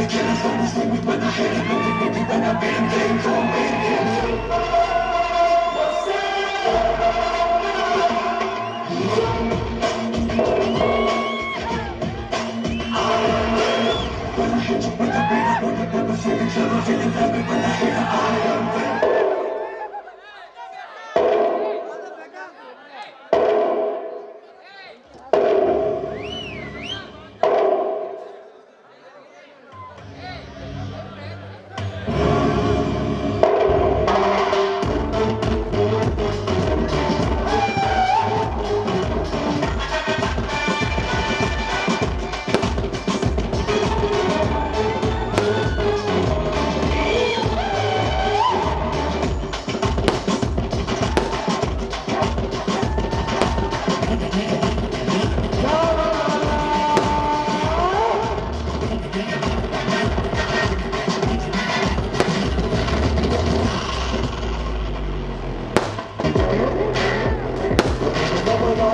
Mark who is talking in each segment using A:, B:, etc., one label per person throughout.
A: they can I find this thing when I hate it, when I've been When I hit you with the beat, I I'm feeling, I'm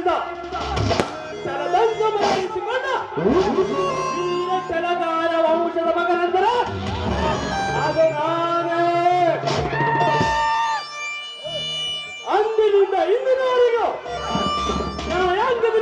B: ಅಧಿಕಾರವನ್ನು ಚಲಾಯಿಸಿದ ಚಲದಂಗ ಮಾಡಿಸಿಕೊಂಡ ವೀರ ಚಲಗಾರ ವಂಶದ ಮಗನೆಂದರ ಅದು ನಾನೇ. ಅಂದಿನಿಂದ ಇಂದಿನವರೆಗೂ ನ್ಯಾಯಾಂಗದ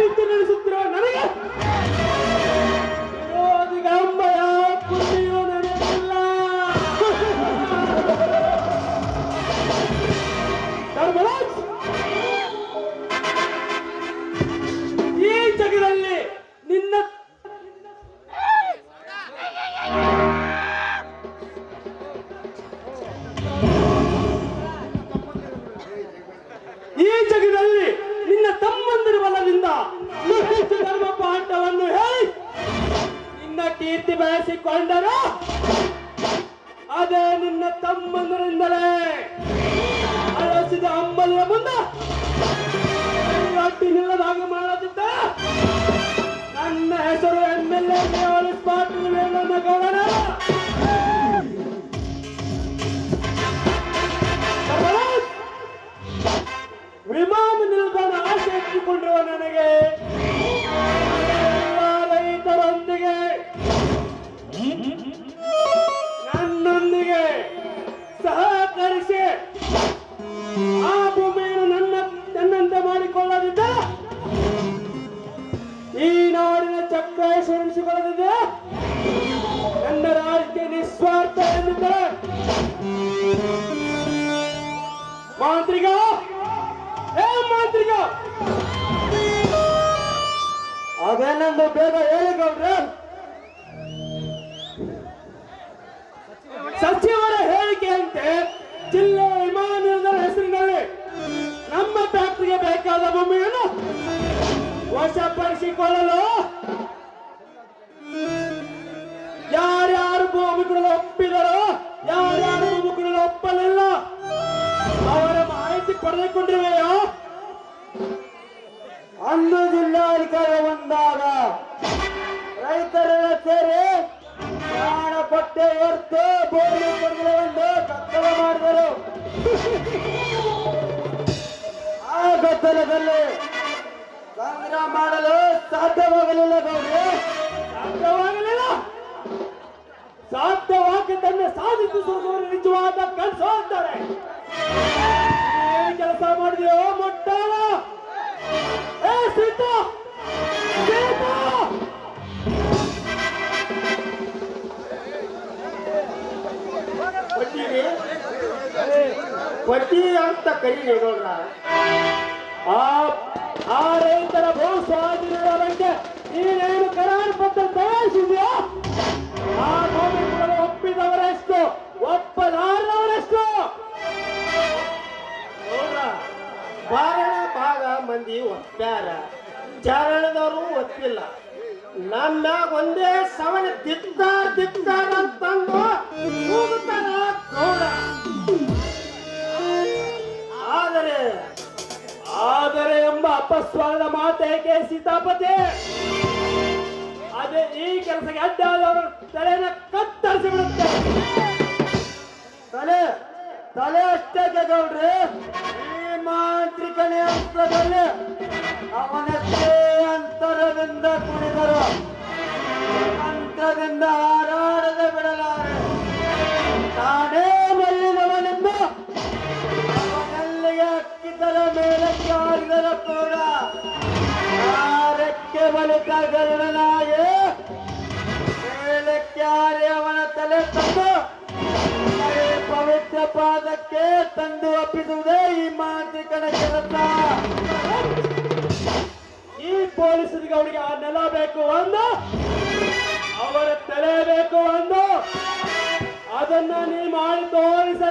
B: ಈ ಜಗದಲ್ಲಿ ನಿನ್ನ ತಮ್ಮಂದಿರ ಬಲದಿಂದ ಧರ್ಮ ಪಾಠವನ್ನು ಹೇಳಿ. ನಿನ್ನ ಕೀರ್ತಿ ಬಯಸಿಕೊಂಡರು ಅದೇ ನಿನ್ನ ತಮ್ಮಂದರಿಂದಲೇ. ಅಳಿಸಿದ ಅಂಬಲಿಯ ಮುಂದೆ ಅಟ್ಟಿ ನಿಲ್ಲದಾಗ ಮಾಡದಿದ್ದ ನನ್ನ ಹೆಸರು ಎಂ ಎಲ್ ಎ ಪಾಟೀಲ್ ವೇಣನ
A: ಅದೇನಂದು ಬೇಗ ಹೇಳಿ ಗೌಡ್ರೆ.
B: ಸಚಿವರ ಹೇಳಿಕೆಯಂತೆ ಜಿಲ್ಲೆ ವಿಮಾನ ನಿಲ್ದಾಣ ಹೆಸರಿನಲ್ಲಿ ನಮ್ಮ ಫ್ಯಾಕ್ಟ್ರಿಗೆ ಬೇಕಾದ ಭೂಮಿಯನ್ನು ವಶಪಡಿಸಿಕೊಳ್ಳಲು ಯಾರ್ಯಾರು ಭೂಮಿಗಳನ್ನು ಒಪ್ಪಿದರೋ, ಯಾರ್ಯಾರು ಭೂಮಿಗಳನ್ನು ಒಪ್ಪಲಿಲ್ಲ, ಅವರ ಮಾಹಿತಿ ಪಡೆದುಕೊಂಡಿರುವೆಯೋ
A: ಸೇರಿ ಪ್ರಾಣ ಪಟ್ಟೆ ಹೊರತು ಭೂಮಿ ಒಂದು ಕತ್ತಲ ಮಾಡಿದರು. ಆ ಗದ್ದಲದಲ್ಲಿ ಸಂಗ್ರಹ ಮಾಡಲು ಸಾಧ್ಯವಾಗಲಿಲ್ಲ ಗೌರಿ.
B: ಸಾಧ್ಯವಾಗಲಿಲ್ಲ. ಸಾಧ್ಯವಾಗಿದ್ದನ್ನು ಸಾಧಿಸುವವರು ನಿಜವಾದ ಕನಸು ಅಂತಾರೆ. ಕೆಲಸ ಮಾಡಿದೆಯೋ ಮೊಟ್ಟ ಏ, ಸೀತಾ.
C: ಪತಿ ಅಂತ ಕರಿ ನೋಡ್ರ
B: ಆ ರೈತರ ಭೂ ಸ್ವಾಧೀನದ ನೀನೇನು ಕರಾರು ಪತ್ರ ತಯಾರಿಸಿದ್ಯಾ ಆ ಭೂಮಿ ಒಪ್ಪಿದವರೆಷ್ಟು ಒಪ್ಪಲಾರದವರೆಷ್ಟು
C: ನೋಡ್ರ, ಬಾರಣ ಭಾಗ ಮಂದಿ ಒಪ್ಪ್ಯಾರ ಚಾರಣದವರು ಒಪ್ಪಿಲ್ಲ. ನನ್ನ ಒಂದೇ ಸವನ ದಿಕ್ತಾರ ದಿಕ್ತಾರ ಅಂತಂದು ಕೂಗುತ್ತಾರ ಗೌಡ
B: ಅಪಸ್ವರದ ಮಾತೇಕೆ ಸೀತಾಪತಿ? ಅದೇ ಈ ಕೆಲಸಕ್ಕೆ ಅಡ್ಡಾದವರು ತಲೆನ ಕತ್ತರಿಸಿ ಬಿಡುತ್ತೆ.
A: ತಲೆ ತಲೆ ಅಷ್ಟೇ ತಗೊಳ್ರಿ ಈ ಮಾಂತ್ರಿಕನೇ ಅಂತದಲ್ಲಿ ಅವನಷ್ಟೇ ಅಂತರದಿಂದ ಕುಣಿದರು. ಅಂತರದಿಂದ ಹಾರಾಡದೆ ಬಿಡಲಾರೆ. ಗರುಡನಾಗೆ ಮೇಲಕ್ಕೆ ಹಾರಿ ಅವನ ತಲೆ ತಂದು ಪವಿತ್ರ ಪಾದಕ್ಕೆ ತಂದು ಒಪ್ಪಿಸುವುದೇ ಈ ಮಾಂತ್ರಿಕನ ಕೆಲಸ.
B: ಈ ಪೊಲೀಸರಿಗೆ ಅವರಿಗೆ ಆ ನೆಲ ಬೇಕು ಒಂದು ಅವರ ತಲೆ ಬೇಕು ಒಂದು ಅದನ್ನ ನೀ ಮಾಡಿ ತೋರಿಸಲೇಬೇಕು